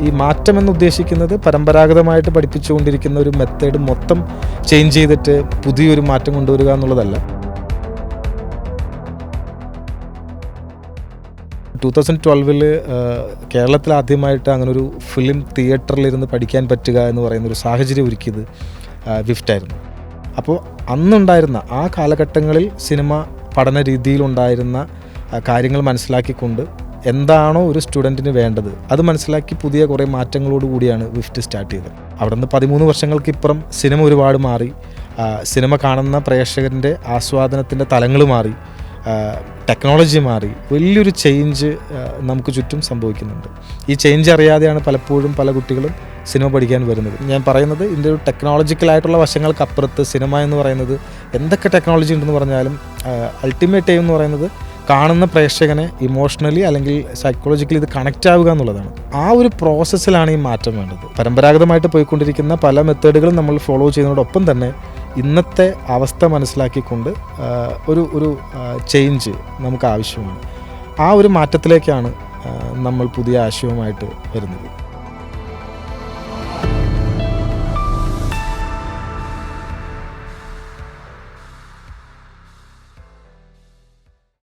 ഈ മാറ്റം എന്ന് ഉദ്ദേശിക്കുന്നത് പരമ്പരാഗതമായിട്ട് പഠിപ്പിച്ചുകൊണ്ടിരിക്കുന്ന ഒരു മെത്തേഡ് മൊത്തം ചേഞ്ച് ചെയ്തിട്ട് പുതിയൊരു മാറ്റം കൊണ്ടുവരിക എന്നുള്ളതല്ല. ടൂ തൗസൻഡ് ട്വൽവിൽ കേരളത്തിൽ ആദ്യമായിട്ട് അങ്ങനെ ഒരു ഫിലിം തിയേറ്ററിലിരുന്ന് പഠിക്കാൻ പറ്റുക എന്ന് പറയുന്ന ഒരു സാഹചര്യം ഒരുക്കിയത് വിഫ്റ്റായിരുന്നു അപ്പോൾ അന്നുണ്ടായിരുന്ന ആ കാലഘട്ടങ്ങളിൽ സിനിമ പഠന രീതിയിലുണ്ടായിരുന്ന കാര്യങ്ങൾ മനസ്സിലാക്കിക്കൊണ്ട് എന്താണോ ഒരു സ്റ്റുഡന്റിന് വേണ്ടത്. അത് മനസ്സിലാക്കി പുതിയ കുറേ മാറ്റങ്ങളോട് കൂടിയാണ് വിഫ്റ്റ് സ്റ്റാർട്ട് ചെയ്തത്. അവിടെ നിന്ന് പതിമൂന്ന് വർഷങ്ങൾക്കിപ്പുറം സിനിമ ഒരുപാട് മാറി. സിനിമ കാണുന്ന പ്രേക്ഷകന്റെ ആസ്വാദനത്തിന്റെ തലങ്ങൾ മാറി. ടെക്നോളജി മാറി. വലിയൊരു ചേഞ്ച് നമുക്ക് ചുറ്റും സംഭവിക്കുന്നുണ്ട്. ഈ ചേഞ്ച് അറിയാതെയാണ് പലപ്പോഴും പല കുട്ടികളും സിനിമ പഠിക്കാൻ വരുന്നത്. ഞാൻ പറയുന്നത് ഇതിന്റെ ഒരു ടെക്നോളജിക്കലായിട്ടുള്ള വശങ്ങൾക്കപ്പുറത്ത് സിനിമ എന്ന് പറയുന്നത് എന്തൊക്കെ ടെക്നോളജി ഉണ്ടെന്ന് പറഞ്ഞാലും അൾട്ടിമേറ്റ് എയിം എന്ന് പറയുന്നത് കാണുന്ന പ്രേക്ഷകനെ ഇമോഷണലി അല്ലെങ്കിൽ സൈക്കോളജിക്കലി ഇത് കണക്റ്റ് ആവുക എന്നുള്ളതാണ്. ആ ഒരു പ്രോസസ്സിലാണ് ഈ മാറ്റം വേണ്ടത്. പരമ്പരാഗതമായിട്ട് പോയിക്കൊണ്ടിരിക്കുന്ന പല മെത്തേഡുകളും നമ്മൾ ഫോളോ ചെയ്യുന്നതോടൊപ്പം തന്നെ ഇന്നത്തെ അവസ്ഥ മനസ്സിലാക്കിക്കൊണ്ട് ഒരു ഒരു ചേഞ്ച് നമുക്ക് ആവശ്യമാണ്. ആ ഒരു മാറ്റത്തിലേക്കാണ് നമ്മൾ പുതിയ ആശയവുമായിട്ട് വരുന്നത്.